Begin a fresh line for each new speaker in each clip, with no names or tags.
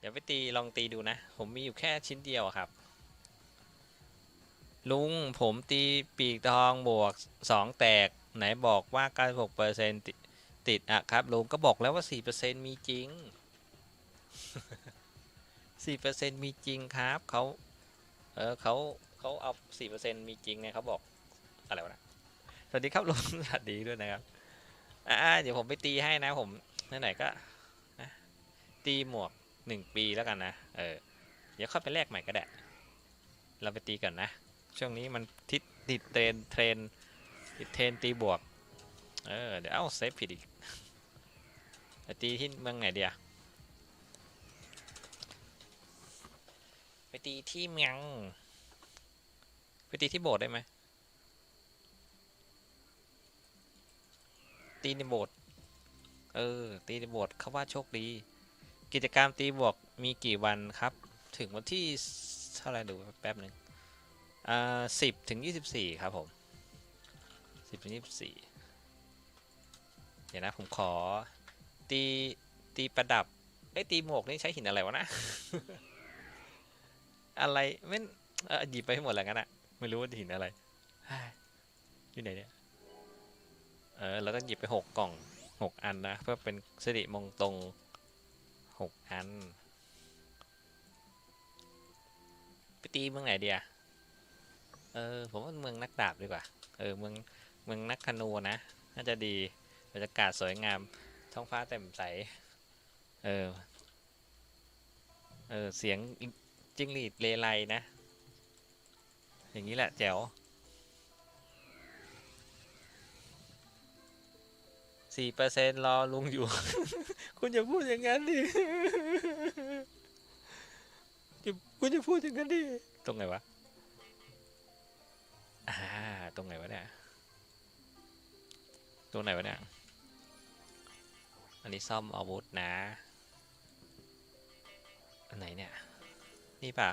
เดี๋ยวไปตีลองตีดูนะ ผมมีอยู่แค่ชิ้นเดียวครับ ลุงผมตีปีกทองบวกสองแตก ไหนบอกว่า96%ติติดอะครับลุงก็บอกแล้วว่า 4%มีจริง 4%มีจริงครับเขาเออเขาเขาเอา 4%มีจริงเนี่ยเขาบอกอะไรวะนะสวัสดีครับลุงสวัสดีด้วยนะครับอ่าเดี๋ยวผมไปตีให้นะผมไหนๆก็ตีหมวก หนึ่งปีแล้วกันนะ เออ เดี๋ยวค่อยไปแลกใหม่ก็ได้ เราไปตีก่อนนะ ช่วงนี้มันทิศติดเทรนเทรนติดเทรนตีบวก เออ เดี๋ยวเอ้าเซฟผิดอีกไปตีที่เมืองไหนเดียไปตีที่เมือง ไปตีที่โบสถ์ได้ไหม ตีในโบสถ์ เออ ตีในโบสถ์เขาว่าโชคดี กิจกรรมตีบวกมีกี่วันครับ ถึงวันที่เท่าไรดูแป๊บหนึ่งอ่าสิบถึงยี่สิบสี่ครับผมสิบถึงยี่สิบสี่เดี๋ยวนะผมขอ ตีตีประดับไอ้ตีหมวกนี่ใช้หินอะไรวะนะ อะไรไม่เออหยิบไปให้หมดแล้วกันอะไม่รู้ว่าหินอะไรอยู่ไหนเนี่ยเออเราต้องหยิบไปหกกล่องหกอันนะ เพื่อเป็นสิริมงตรง หกอัน ไปตีเมืองไหนเดียเออ ผมว่าเมืองนักดาบดีกว่า เออ เมือง เมืองนักธนูนะ น่าจะดีบรรยากาศสวยงาม ท้องฟ้าแจ่มใส เออ เออ เสียงจิ้งหรีดเลไลนะ อย่างนี้แหละแจ๋ว สี่เปอร์เซ็นรอลุงอยู่ คุณอย่าพูดอย่างนั้นดิอย่าคุณจะพูดอย่างนั้นดิ ตรงไหนวะ อ่า ตรงไหนวะเนี่ย ตรงไหนวะเนี่ย อันนี้ซ่อมอาวุธนะ อันไหนเนี่ย นี่ป่ะ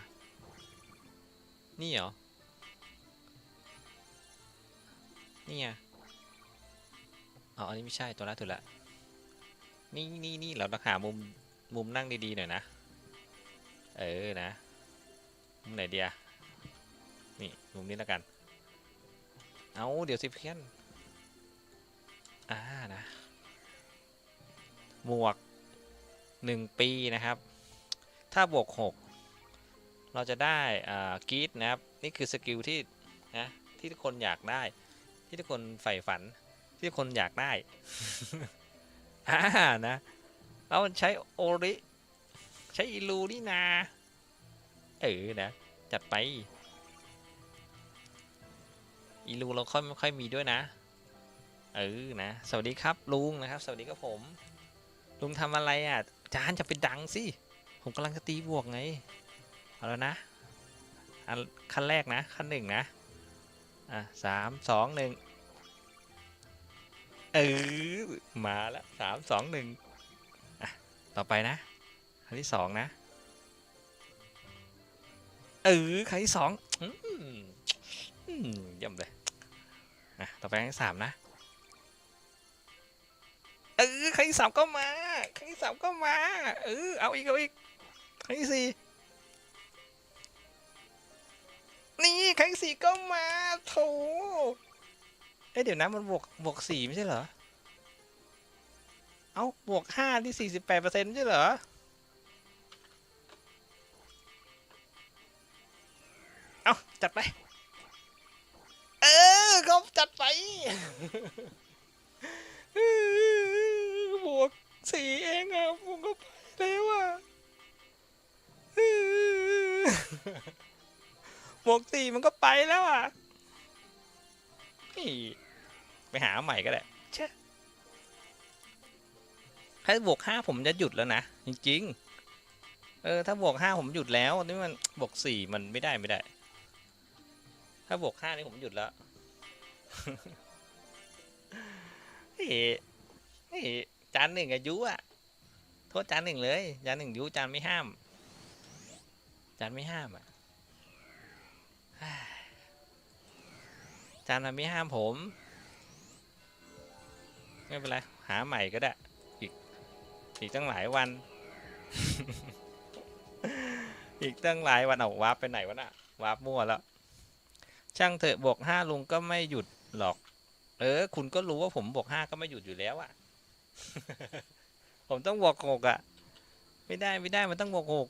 นี่เหรอ นี่ไง อ๋ออันนี้ไม่ใช่ตัวละตัวละนี่นี่นี่เราต้องหามุมมุมนั่งดีๆหน่อยนะ เออนะ มุมไหนเดียนี่มุมนี้แล้วกัน เอาเดี๋ยวสิเพื่อนอ่านะ หมวกหนึ่งปีนะครับ ถ้าบวกหกเราจะได้อ่ากรีดนะครับ นี่คือสกิลที่นะที่ทุกคนอยากได้ ที่ทุกคนใฝ่ฝัน ที่คนอยากได้อ่านะเราใช้โอริใช้อิลูนี่นา เออนะ จัดไป อีลุงเราค่อยไม่ค่อยมีด้วยนะ เออนะ สวัสดีครับลุงนะครับ สวัสดีครับผม ลุงทำอะไรอะ จานจะไปดังสิ ผมกำลังจะตีบวกไง เอาแล้วนะอันขั้นแรกนะ ขั้นหนึ่งนะ อะสามสองหนึ่ง เออมาแล้วสามสองหนึ่งอะต่อไปนะขั้นที่สองนะเออขั้นที่สองอืมอืมเยี่ยมเลยอะต่อไปครั้งที่สามนะเออครั้งที่สามก็มาครั้งที่สามก็มาเออเอาอีกเอาอีกครั้งที่สี่นี่ครั้งที่สี่ก็มาโถเอ้ยเดี๋ยวนะมันบวกบวกสี่ไม่ใช่เหรอ เอ้าบวกห้าที่สี่สิบแปดเปอร์เซ็นต์ไม่ใช่เหรอ เอาจัดไป เออก็จัดไป บวกสี่เองอะผมก็ไปแล้วอะบวกสี่มันก็ไปแล้วอะนี่ ไปหาใหม่ก็ได้เช่ถ้าบวกห้าผมจะหยุดแล้วนะ จริงๆ เออ ถ้าบวกห้าผมหยุดแล้วนี่มันบวกสี่มันไม่ได้ไม่ได้ ถ้าบวกห้านี่ผมหยุดแล้วเฮ้ยเฮ้ยจานหนึ่งอะยุอะโทษจานหนึ่งเลยจานหนึ่งยุจานไม่ห้าม จานไม่ห้ามอะเฮ้ยจานมันไม่ห้ามผม ไม่เป็นไร หาใหม่ก็ได้ อีก อีกตั้งหลายวัน อีกตั้งหลายวันเอาวาร์ปไปไหนวะน่ะวาร์ปมั่วแล้ว ช่างเถอะบวกห้าลุงก็ไม่หยุดหรอก เออ คุณก็รู้ว่าผมบวกห้าก็ไม่หยุดอยู่แล้วอะผมต้องบวกหกอะไม่ได้ไม่ได้มันต้องบวกหก